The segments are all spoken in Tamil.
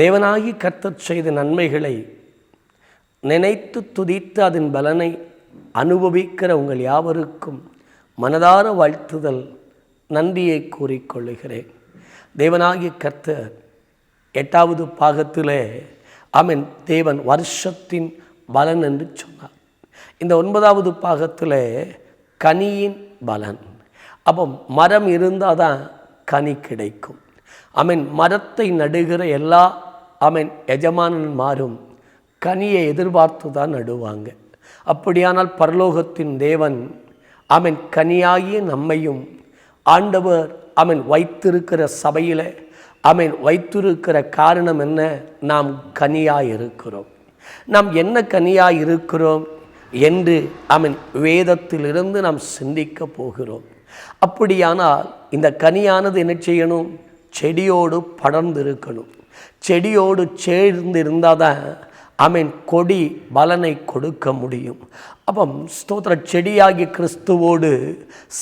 தேவனாகி கர்த்தர் செய்த நன்மைகளை நினைத்து துதித்து அதன் பலனை அனுபவிக்கிற உங்கள் யாவருக்கும் மனதார வாழ்த்துதல் நன்றியை கூறிக்கொள்ளுகிறேன். தேவனாகிய கர்த்தர் எட்டாவது பாகத்திலே ஆமென் தேவன் வருஷத்தின் பலன் என்று சொன்னார். இந்த ஒன்பதாவது பாகத்தில் கனியின் பலன். அப்போ மரம் இருந்தால் தான் கனி கிடைக்கும். ஆமென் மரத்தை நடுகிற எல்லா அவன் எஜமானன் மாறும். கனியை எதிர்பார்த்து தான் நடுவாங்க. அப்படியானால் பரலோகத்தின் தேவன் அவன் கனியாகிய நம்மையும் ஆண்டவர் அவன் வைத்திருக்கிற சபையில் அவன் வைத்திருக்கிற காரணம் என்ன? நாம் கனியாக இருக்கிறோம் நாம் என்ன கனியாக இருக்கிறோம் என்று அவன் வேதத்திலிருந்து நாம் சிந்திக்க போகிறோம். அப்படியானால் இந்த கனியானது என்ன செய்யணும்? செடியோடு படர்ந்து இருக்கணும் செடியோடு சேர்ந்து இருந்தால் தான் ஆமென் கொடி பலனை கொடுக்க முடியும். அப்போ ஸ்தோத்திர செடியாகிய கிறிஸ்துவோடு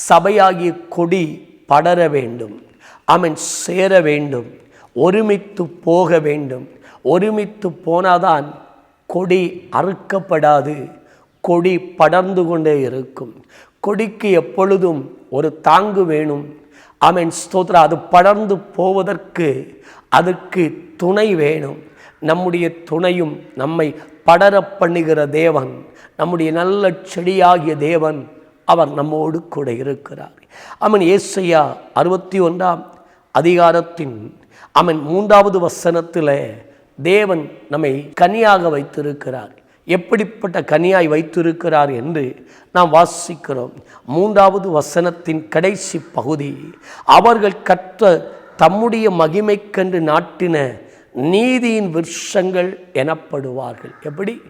சபையாகிய கொடி படர வேண்டும். அவன் சேர வேண்டும். ஒருமித்து போக வேண்டும். ஒருமித்து போனாதான் கொடி அறுக்கப்படாது. கொடி படர்ந்து கொண்டே இருக்கும். கொடிக்கு எப்பொழுதும் ஒரு தாங்கு வேணும். அவன் ஸ்தோத்ரா அது படர்ந்து போவதற்கு அதுக்கு துணை வேணும். நம்முடைய துணையும் நம்மை படர பண்ணுகிற தேவன் நம்முடைய நல்ல செடியாகிய தேவன் அவர் நம்மோடு கூட இருக்கிறார். அவன் ஏசையா அறுபத்தி ஒன்றாம் அதிகாரத்தின் அவன் மூன்றாவது வசனத்தில் தேவன் நம்மை கனியாக வைத்திருக்கிறார். எப்படிப்பட்ட கனியாய் வைத்திருக்கிறார் என்று நாம் வாசிக்கிறோம். மூன்றாவது வசனத்தின் கடைசி பகுதி அவர்கள் கற்ற தம்முடைய மகிமைக்கென்று நாட்டின நீதியின் விருஷங்கள் எனப்படுவார்கள். எப்படி?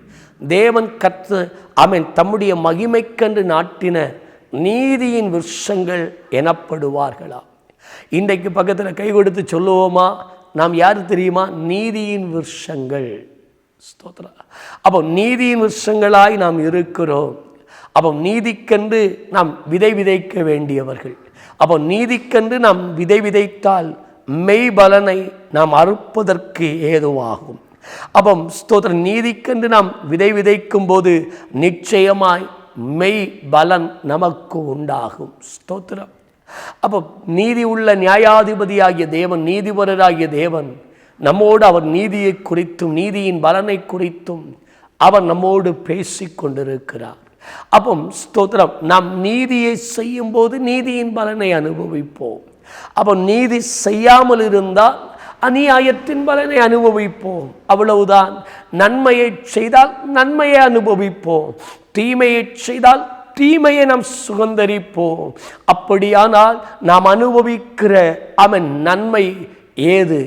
தேவன் கத்து அவன் தம்முடைய மகிமைக்கென்று நாட்டின நீதியின் விருஷங்கள் எனப்படுவார்களா? இன்றைக்கு பக்கத்தில் கை கொடுத்து சொல்லுவோமா? நாம் யார் தெரியுமா? நீதியின் விருஷங்கள். ஸ்தோத்ரா அப்போ நீதியின் விருஷங்களாய் நாம் இருக்கிறோம். அப்போ நீதிக்கென்று நாம் விதை விதைக்க வேண்டியவர்கள். அப்போ நீதிக்கென்று நாம் விதை விதைத்தால் மெய் பலனை நாம் அறுப்பதற்கு ஏதுவாகும். அப்போ ஸ்தோத்திர நீதிக்கென்று நாம் விதை விதைக்கும் போது நிச்சயமாய் மெய் பலன் நமக்கு உண்டாகும். ஸ்தோத்திரம். அப்போ நீதி உள்ள நியாயாதிபதியாகிய தேவன் நீதிபரராகிய தேவன் நம்மோடு அவர் நீதியை குறித்தும் நீதியின் பலனை குறித்தும் அவர் நம்மோடு பேசி கொண்டிருக்கிறார் அப்போ ஸ்தோத்திரம். நாம் நீதியை செய்யும் போது நீதியின் பலனை அனுபவிப்போம். அப்போ நீதி செய்யாமல் இருந்தால் அநியாயத்தின் பலனை அனுபவிப்போம். அவ்வளவுதான். நன்மையை செய்தால் நன்மையை அனுபவிப்போம். தீமையை செய்தால் தீமையை நாம் சுகந்தரிப்போம் அப்படியானால் நாம் அனுபவிக்கிற அவன் நன்மை ஏது?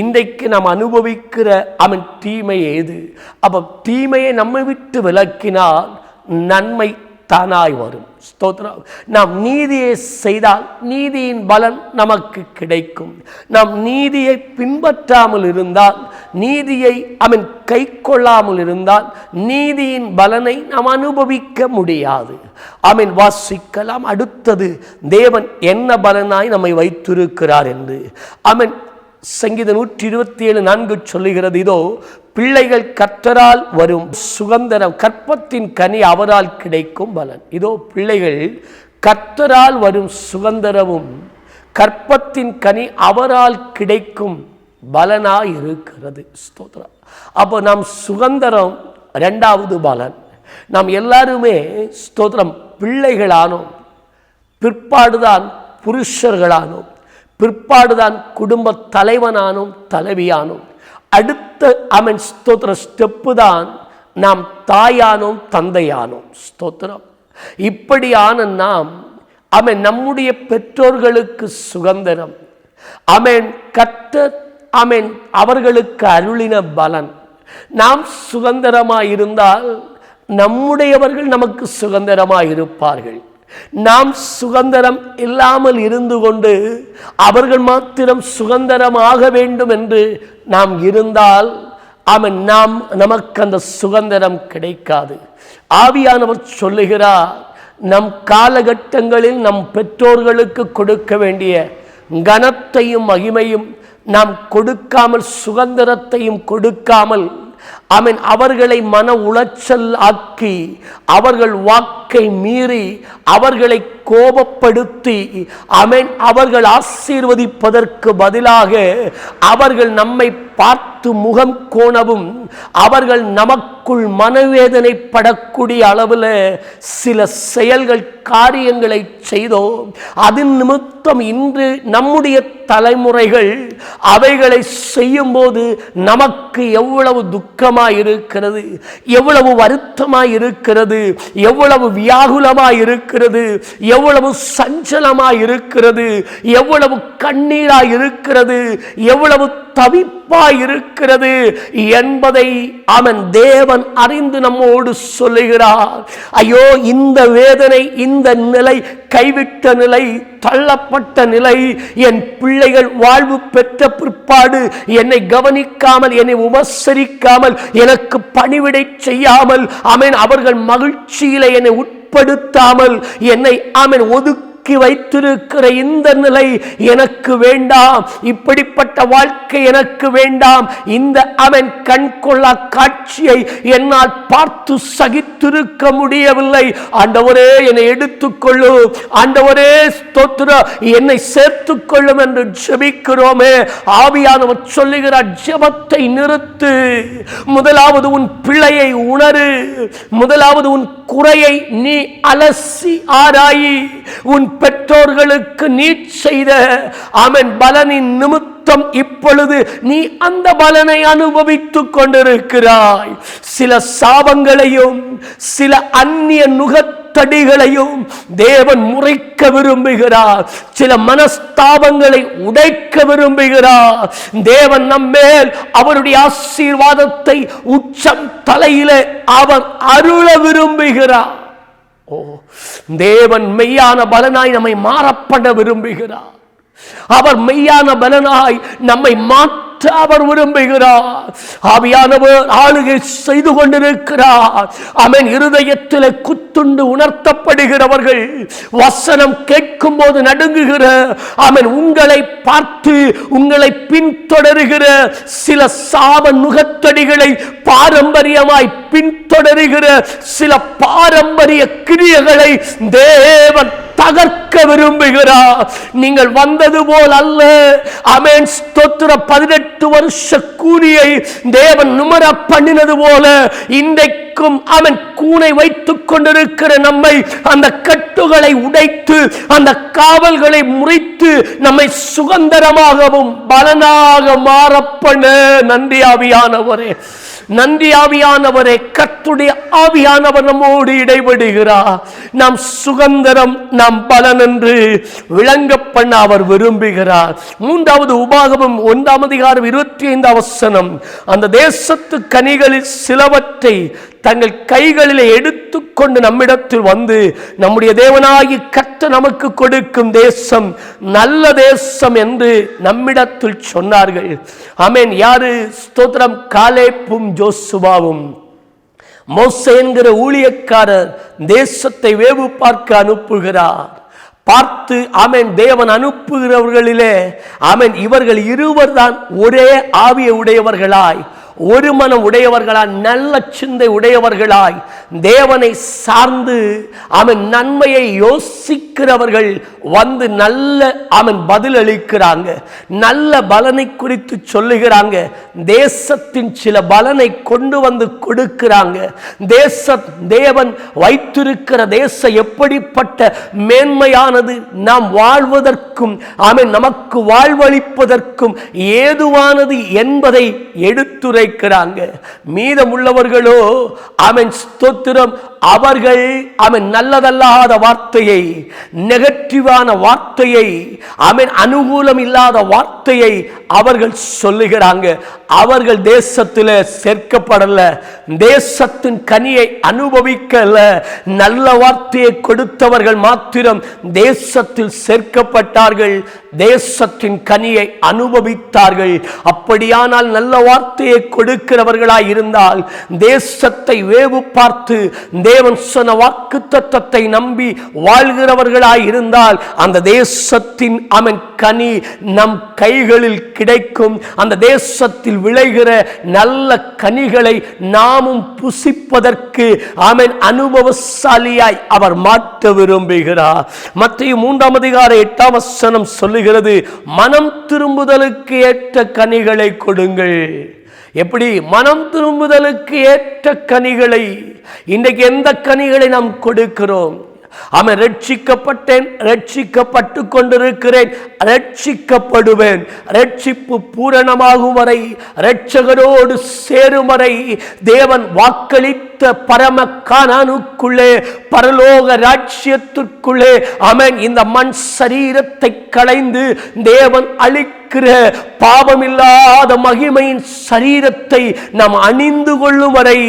இன்றைக்கு நாம் அனுபவிக்கிற அவன் தீமை ஏது? அப்போ தீமையை நம்மை விட்டு விலக்கினால் நன்மை தானாய் வரும். ஸ்தோத்ரா நாம் நீதியை செய்தால் நீதியின் பலன் நமக்கு கிடைக்கும். நாம் நீதியை பின்பற்றாமல் இருந்தால் நீதியை அவன் கை கொள்ளாமல் இருந்தால் நீதியின் பலனை நாம் அனுபவிக்க முடியாது. அவன் வாசிக்கலாம். அடுத்தது தேவன் என்ன பலனாய் நம்மை வைத்திருக்கிறார் என்று. அவன் சங்கீத நூற்றி இருபத்தி ஏழு நான்கு சொல்லுகிறது இதோ பிள்ளைகள் கற்றரால் வரும் சுகந்தரம் கற்பத்தின் கனி அவரால் கிடைக்கும் பலன். இதோ பிள்ளைகள் கற்றரால் வரும் சுகந்தரமும் கற்பத்தின் கனி அவரால் கிடைக்கும் பலனாக இருக்கிறது ஸ்தோத்திரம். அப்போ நாம் சுகந்தரம் ரெண்டாவது பலன். நாம் எல்லாருமே ஸ்தோத்திரம் பிள்ளைகளானோம் பிற்பாடுதான் புருஷர்களானோம். பிற்பாடுதான் குடும்ப தலைவனானோம் தலைவியானோம். அடுத்த அவன் ஸ்தோத்திர ஸ்டெப்பு தான் நாம் தாயானோம் தந்தையானோம். ஸ்தோத்திரம். இப்படியான நாம் அவன் நம்முடைய பெற்றோர்களுக்கு சுதந்திரம். அவன் கத்த அவன் அவர்களுக்கு அருளின பலன். நாம் சுதந்திரமாக இருந்தால் நம்முடையவர்கள் நமக்கு சுதந்திரமாக இருப்பார்கள் நாம் சுதந்திரம் இல்லாமல் இருந்து கொண்டு அவர்கள் மாத்திரம் சுதந்திரமாக வேண்டும் என்று நாம் இருந்தால் அவன் நாம் நமக்கு அந்த சுதந்திரம் கிடைக்காது. ஆவியானவர் சொல்லுகிறார் நம் காலகட்டங்களில் நம் பெற்றோர்களுக்கு கொடுக்க வேண்டிய கனத்தையும் மகிமையும் நாம் கொடுக்காமல் சுதந்திரத்தையும் கொடுக்காமல் அவன் அவர்களை மன உளைச்சல் ஆக்கி அவர்கள் வாக்கை மீறி அவர்களை கோபப்படுத்தி அவன் அவர்கள் ஆசீர்வதிப்பதற்கு பதிலாக அவர்கள் நம்மை பார்த்து முகம் கோணவும் அவர்கள் நமக்குள் மனவேதனைப்படக்கூடிய அளவில் சில செயல்கள் காரியங்களை செய்தோம். அதன் நிமித்தம் இன்று நம்முடைய தலைமுறைகள் அவைகளை செய்யும்போது நமக்கு எவ்வளவு துக்கம் துக்கமாய் இருக்கிறது எவ்வளவு வருத்தமாக இருக்கிறது எவ்வளவு வியாகுலமாக இருக்கிறது எவ்வளவு சஞ்சலமாக இருக்கிறது எவ்வளவு கண்ணீராக இருக்கிறது எவ்வளவு தவிப்பாய் இருக்கிறது என்பதை அவன் தேவன் அறிந்து நம்மோடு சொல்லுகிறார். ஐயோ இந்த வேதனை இந்த நிலை கைவிட்ட நிலை தள்ளப்பட்ட நிலை என் பிள்ளைகள் வாழ்வு பெற்ற பிற்பாடு என்னை கவனிக்காமல் என்னை உபசரிக்காமல் எனக்கு பணிவிடை செய்யாமல் அவன் அவர்கள் மகிழ்ச்சியில என்னை உட்படுத்தாமல் என்னை அவன் ஒதுக்க ஒதுக்கி வைத்திருக்கிற இந்த நிலை எனக்கு வேண்டாம். இப்படிப்பட்ட வாழ்க்கை எனக்கு வேண்டாம். இந்த அவன் கண்கொள்ளா காட்சியை என்னால் பார்த்து சகித்திருக்க முடியவில்லை. ஆண்டவரே என்னை எடுத்துக்கொள்ளும் ஆண்டவரே ஸ்தோத்திர என்னை சேர்த்துக் கொள்ளும் என்று ஜெபிக்கிறோமே. ஆவியானவர் சொல்லுகிறார் ஜெபத்தை நிறுத்து. முதலாவது உன் பிள்ளையை உணரு. முதலாவது உன் குறையை நீ அலசி ஆராயி. உன் பெற்றோர்களுக்கு நீ செய்த அவன் பலனின் நிமித்தம் இப்பொழுது நீ அந்த பலனை அனுபவித்துக் கொண்டிருக்கிறாய். சில சாபங்களையும் சில அந்நிய நுகத்தடிகளையும் தேவன் முறைக்க விரும்புகிறார். சில மனஸ்தாபங்களை உடைக்க விரும்புகிறார். தேவன் நம்மேல் அவருடைய ஆசீர்வாதத்தை உச்சம் தலையில அவர் அருள விரும்புகிறார். ஓ தேவன் மெய்யான பலனாய் நம்மை மாறப்பட விரும்புகிறார். அவர் மெய்யான பலனாய் நம்மை மாற்ற அவர் விரும்புகிறார். ஆவியானவர் ஆளுகை செய்து கொண்டிருக்கிறார். அவன் இருதயத்தில் குத்துண்டு உணர்த்தப்படுகிறவர்கள் வசனம் கேட்கும் போது நடுங்குகிற அவன் உங்களை பார்த்து உங்களை பின்தொடருகிற சில சாப நுகத்தடிகளை பாரம்பரியமாய் பின்தொடருகிற சில பாரம்பரிய கிரியைகளை தேவன் தகர்க்க விரும்புகிறார் நீங்கள் வந்தது போல் அல்ல. அமேன் ஸ்தோத்திர பதினெட்டு வருஷ கூலியை தேவன் நுமர பண்ணினது போல இன்றைக்கும் அவன் கூனை வைத்துக் கொண்டிருக்கிற நம்மை அந்த கட்டுகளை உடைத்து அந்த காவல்களை முறித்து நம்மை சுதந்திரமாகவும் பலனாக மாறப்பண்ண நன்றி ஆவியானவரே. நன்றி ஆவியானவரே கத்துடைய ஆவியானவர் நம்மோடு இடைபடுகிறார். நாம் சுகந்தரம் நாம் பலன் என்று விளங்க பண்ண அவர் விரும்புகிறார். மூன்றாவது உபாகமும் ஒன்றாம் அதிகாரம் இருபத்தி ஐந்து அவசனம். அந்த தேசத்து கனிகளில் சிலவற்றை தங்கள் கைகளில் எடுத்துக்கொண்டு நம்மிடத்தில் வந்து நம்முடைய தேவனாகி கத்த நமக்கு கொடுக்கும் தேசம் நல்ல தேசம் என்று நம்மிடத்தில் சொன்னார்கள். ஆமென். யாரு? ஸ்தோத்திரம். காலேப்பும் ஜோசுவாவும். மோசே என்கிற ஊழியக்காரர் தேசத்தை வேவு பார்க்க அனுப்புகிறார். பார்த்து ஆமென் தேவன் அனுப்புகிறவர்களிலே ஆமென் இவர்கள் இருவர் தான் ஒரே ஆவிய உடையவர்களாய். ஒரு மனம் உடையவர்களாய் நல்ல சிந்தை உடையவர்களாய் தேவனை சார்ந்து அவன் நன்மையை யோசிக்கிறவர்கள் வந்து நல்ல அவன் பதில் அளிக்கிறாங்க. நல்ல பலனை குறித்து சொல்லுகிறாங்க. தேசத்தின் சில பலனை கொண்டு வந்து கொடுக்கிறாங்க. தேச தேவன் வைத்திருக்கிற தேசம் எப்படிப்பட்ட மேன்மையானது? நாம் வாழ்வதற்கும் அவன் நமக்கு வாழ்வளிப்பதற்கும் ஏதுவானது என்பதை எடுத்துரை வைக்கிறாங்க மீதமுள்ளவர்களோ அவன் ஸ்தோத்திரம் அவர்கள் அவன் நல்லதல்லாத வார்த்தையை நெகட்டிவான வார்த்தையை அவன் அனுகூலம் இல்லாத வார்த்தையை அவர்கள் சொல்லுகிறாங்க. அவர்கள் தேசத்தில் சேர்க்கப்படல தேசத்தின் கனியை அனுபவிக்கல நல்ல வார்த்தையை கொடுத்தவர்கள் மாத்திரம் தேசத்தில் சேர்க்கப்பட்டார்கள் தேசத்தின் கனியை அனுபவித்தார்கள். அப்படியானால் நல்ல வார்த்தையை கொடுக்கிறவர்களாய் இருந்தால் தேசத்தை வேவு பார்த்து தேவன் சொன்ன வாக்கு தத்தத்தை நம்பி வாழ்கிறவர்களாய் இருந்தால் அந்த தேசத்தின் அவன் கனி நம் கைகளில் கிடைக்கும். அந்த தேசத்தில் விளைகிற நல்ல கனிகளை நாமும் புசிப்பதற்கு அவன் அனுபவசாலியாய் அவர் மாற்ற விரும்புகிறார். மத்திய மூன்றாம் அதிகார எட்டாம் வசனம் சொல்லுகிறது மனம் திரும்புதலுக்கு ஏற்ற கனிகளை கொடுங்கள். எப்படி மனம் திரும்புதலுக்கு ஏற்ற கனிகளை இன்றைக்கு எந்த கனிகளை நாம் கொடுக்கிறோம்? அவன் ரட்சிக்கப்பட்டேன் ரட்சிக்கப்பட்டு கொண்டிருக்கிறேன் ரட்சிக்கப்படுவேன். ரட்சிப்பு பூரணமாகும் வரை ரட்சகரோடு சேரும் வரை தேவன் வாக்களித்த பரம கானானுக்குள்ளே பரலோக ராஜ்யத்திற்குள்ளே அவன் இந்த மண் சரீரத்தை களைந்து தேவன் அழிக்கிற பாவமில்லாத மகிமையின் சரீரத்தை நாம் அணிந்து கொள்ளும் வரை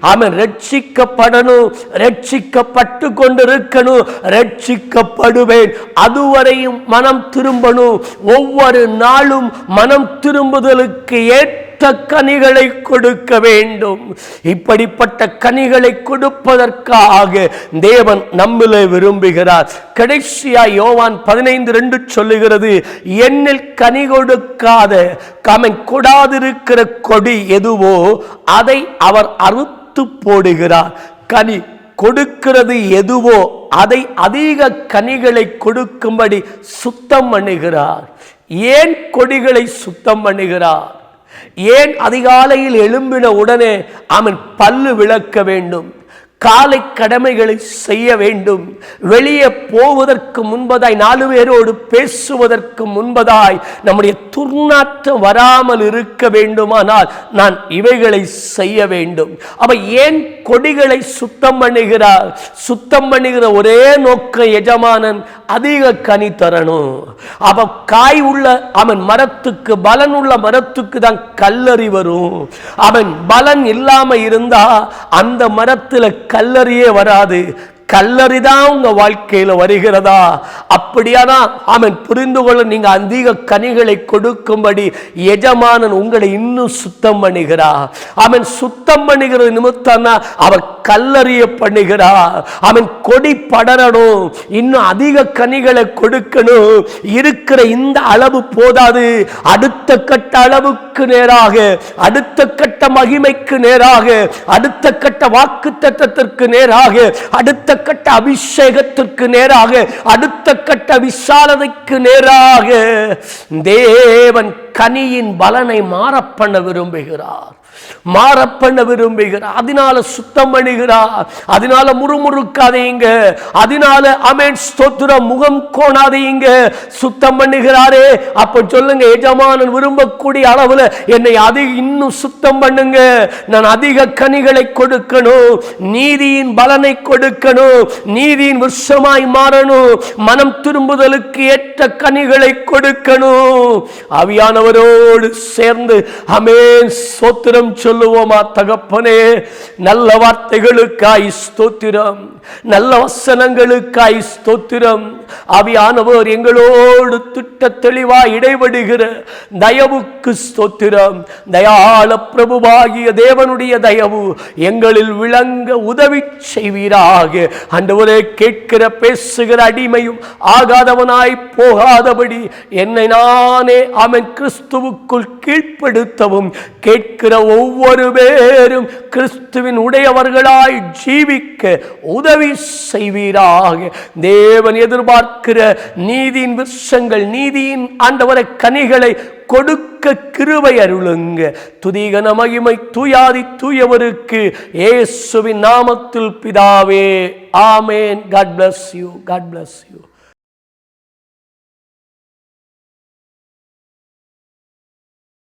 அவன் ரட்சிக்கப்படணும் ரட்சிக்கப்பட்டு கொண்டிருக்கணும் ரட்சிக்கப்படுவேன். அதுவரையும் மனம் திரும்பணும். ஒவ்வொரு நாளும் மனம் திரும்புதலுக்கு ஏற்ற கனிகளை கொடுக்க வேண்டும். இப்படிப்பட்ட கனிகளை கொடுப்பதற்காக தேவன் நம்மிலே விரும்புகிறார். கடைசியா யோவான் பதினைந்து ரெண்டு சொல்லுகிறது என்னில் கனி கொடுக்காத கமை கொடாதிருக்கிற கொடி எதுவோ அதை அவர் அறுத்து போடுகிறார். கனி கொடுக்கிறது எதுவோ அதை அதிக கனிகளை கொடுக்கும்படி சுத்தம் பண்ணுகிறார். ஏன் கொடிகளை சுத்தம் பண்ணுகிறார்? ஏன் அதிகாலையில் எழும்பின உடனே அவன் பல்லு விளக்க வேண்டும்? காலை கடமைகளை செய்ய வேண்டும். வெளியே போவதற்கு முன்பதாய் நாலு பேரோடு பேசுவதற்கு முன்பதாய் நம்முடைய துர்நாற்றம் வராமல் இருக்க வேண்டுமானால் நான் இவைகளை செய்ய வேண்டும். அவ ஏன் கொடிகளை சுத்தம் பண்ணுகிறார் சுத்தம் பண்ணுகிற ஒரே நோக்க எஜமானன் அதிக கனி தரணும். அவ காய் உள்ள அவன் மரத்துக்கு பலன் உள்ள மரத்துக்கு தான் கல்லறி வரும். அவன் பலன் இல்லாம இருந்தா அந்த மரத்தில் கல்லறியே வராது. கல்லறிதான் உங்க வாழ்க்கையில வருகிறதா? அப்படியானா அவன் புரிந்து கொள்ள நீங்க அதிக கனிகளை கொடுக்கும்படி எஜமானன் உங்களை இன்னும் சுத்தம் பண்ணுகிறா. அவன் சுத்தம் பண்ணுகிற நிமித்தம் அவன் கல்லறிய பண்ணுகிறா. அவன் கொடி படரணும். இன்னும் அதிக கனிகளை கொடுக்கணும். இருக்கிற இந்த அளவு போதாது. அடுத்த கட்ட அளவுக்கு நேராக அடுத்த கட்ட மகிமைக்கு நேராக அடுத்த கட்ட வாக்கு தத்தத்திற்கு நேராக அடுத்த கட்ட அபிஷேகத்திற்கு நேராக அடுத்த கட்ட விசாலதைக்கு நேராக தேவன் கனியின் பலனை மாறப்பண்ண விரும்புகிறார். மாறப்பண்ண விரும்புகிறார். அதனால சுத்தம் பண்ணுகிறார். அதனால முறுமுறுக்காதீங்க அதனால அமேன் ஸ்தோத்திர முகம் கோணாதீங்க சுத்தம் பண்ணுகிறாரே. அப்ப சொல்லுங்க எஜமானன் விரும்பக்கூடிய அளவுல என்னை அதிக இன்னும் சுத்தம் பண்ணுங்க. நான் அதிக கனிகளை கொடுக்கணும். நீதியின் பலனை கொடுக்கணும். நீதியின் விஷமாய் மாறணும். மனம் திரும்புதலுக்கு ஏற்ற கனிகளை கொடுக்கணும். அவியான ஆண்டவரோடு சேர்ந்து அமேன் சோத்திரம் சொல்லுவோமா தகப்பனே? நல்ல வார்த்தைகளுக்காய் ஸ்தோத்திரம். நல்ல வசனங்களுக்காய் ஸ்தோத்திரம். ஆவியானவர் எங்களோடு திட்ட தெளிவா இடைபடுகிற தயவுக்கு ஸ்தோத்திரம். தயாள பிரபுவாகிய தேவனுடைய தயவு எங்களில் விளங்க உதவி செய்வீராக. அண்டவரே கேட்கிற பேசுகிற அடிமையும் ஆகாதவனாய் போகாதபடி என்னை நானே அவன் கிறிஸ்துவுக்குள் கீழ்ப்படுத்தவும் கேட்கிற ஒவ்வொரு பேரும் கிறிஸ்துவின் உடையவர்களாய் ஜீவிக்க உதவி செய்வீராக. தேவன் எதிர்பார்க்கிற நீதியின் விஷங்கள் நீதியின் ஆண்டவரை கனிகளை கொடுக்க கிருவை அருளுங்க. துதிகன மகிமை தூயாதி தூயவருக்கு இயேசுவின் நாமத்தில் பிதாவே. ஆமேன். God bless you God bless you